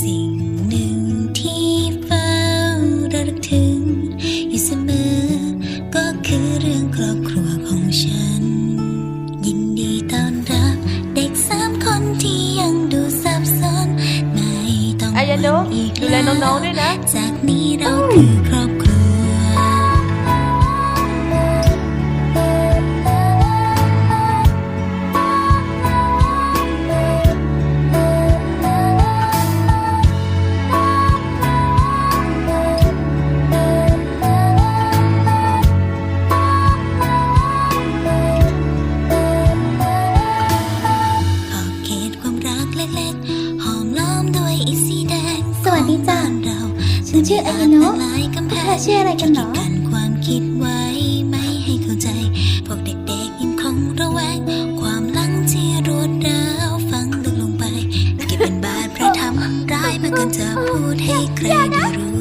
สิ่งหนึ่งที่เฝ้าระลึกถึง อยู่เสมอ ก็คือเรื่องครอบครัวของฉัน ยินดีต้อนรับเด็กสามคนที่ยังดูสับสนไม่ต้องอายานุหวั่อีกดูแลน้องๆด้วยนะ จากนี้เราคือครอบายกำแพเธองชื่ออะไรกันหรอกีดกันความคิดไว้ไม่ให้เข้าใจ พวกเด็กๆยังคงระแวง ความหลังที่รวดร้าวฟังลึกลงไปเก็บเป็นบาดแผลทำร้ายมาเกินจะพูดให้ใครได้รู้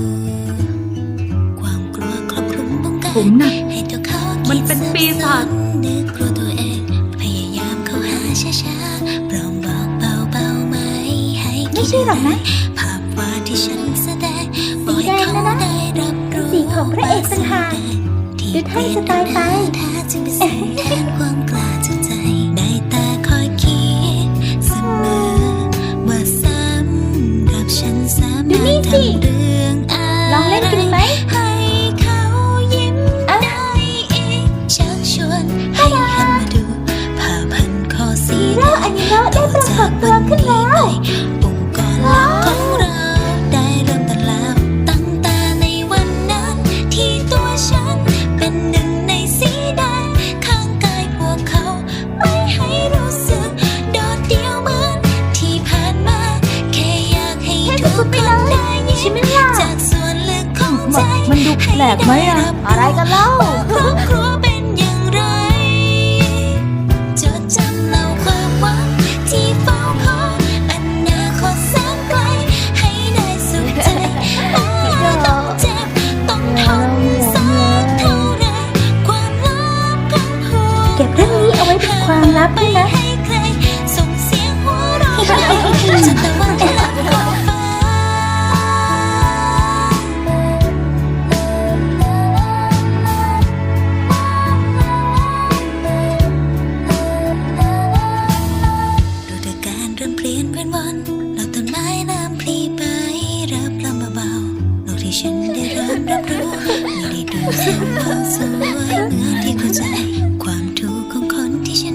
ความกลัวครอบคลุมวงการผมน่ะให้ตัวเขามันเป็นปีศาจนึกกลัวตัวเอง พยายามเข้าหาช้าๆปลอมบอกเบาๆไม่ให้ไม่ใช่หรอกนะภาพวาดที่ฉันแสดง พระเอกต่างหากที่ดูท่านจะตายไป องใจมันดูแปลกไหมอะอะไรกันเล่าครอบครัวเป็นอย่างไรจดจำเล่าความหวังที่เฝ้าคอยอนาคตแสนไกลให้ได้สุขใจโอ้ต้องเจ็บต้องทนสักเท่าไรความลับของหัวเก็บเรื่องนี้เอาไว้เป็นความลับด้วยนะให้ใครส่งเสียงหัวเราะจนตะวัน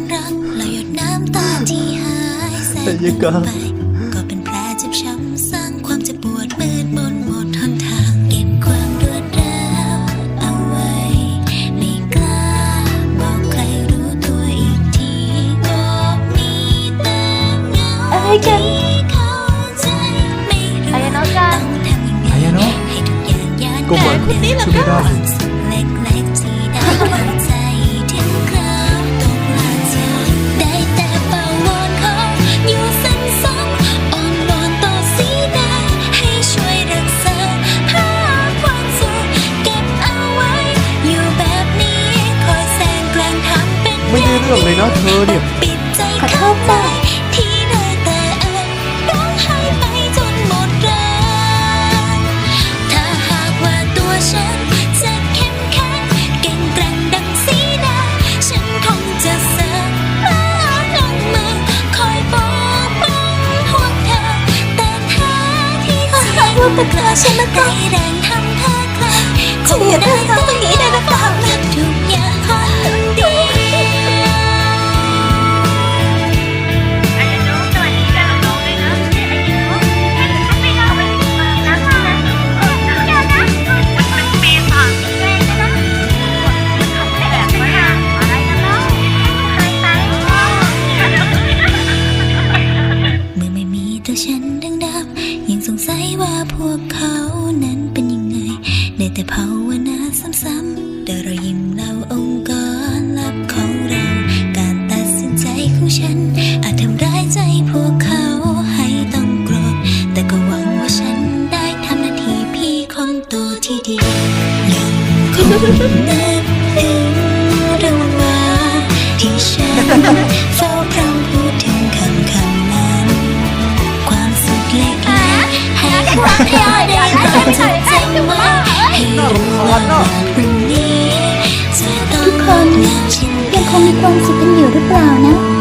แล้วหยดน้ำตาที่หายแสงไปก็เป็นแผลเจ็บช้ำสร้างความเจ็บปวดมืดมนหมดหนทางเก็บความรวดร้าวเอาไว้ ไม่กล้า บอกใครรู้ตัวอีกทีก็มีแต่เงาอะไรกันที่เข้าใจไม่รู้อายาโนะจังต้องทำยังไงอายาโนะให้ทุกอย่างย้อนก็เหมือนกลับช่วยไม่ได้คว ไม่ได้เรื่องเลยนะเธอเนี่ยปิดใจขอโทษจ้ะที่ได้แต่อ่านร้องไห้ไปจนหมดแรงถ้าหากว่าตัวฉันจะเข้มแข็งเก่งแกร่งดังสีดาฉันคงจะสามารถลงมือคอยปกป้องห่วงเธอแต่แท้ที่จริงลูกตะกร้าฉันมากได้แรงทำเธอใครฉันเห็นเรื่องราวตรงนี้ได้หรือเปล่า ว่าพวกเขานั้นเป็นยังไงได้แต่ภาวนาซ้ำๆแต่เรอยยิ้มเราองค์กรลับของเรา การตัดสินใจของฉัน อาจทำร้ายใจพวกเขาให้ต้องโกรธ แต่ก็หวังว่าฉันได้ทำหน้าที่พี่คนโตที่ดียังคงนึกถึงเรื่องว่าที่ฉันเฝ้า รักให้ได้ได้ได้ใช่ใช่ถูกมากน่ารำคาญนะทุกคนยังคงมีความสุขกันอยู่หรือเปล่านะ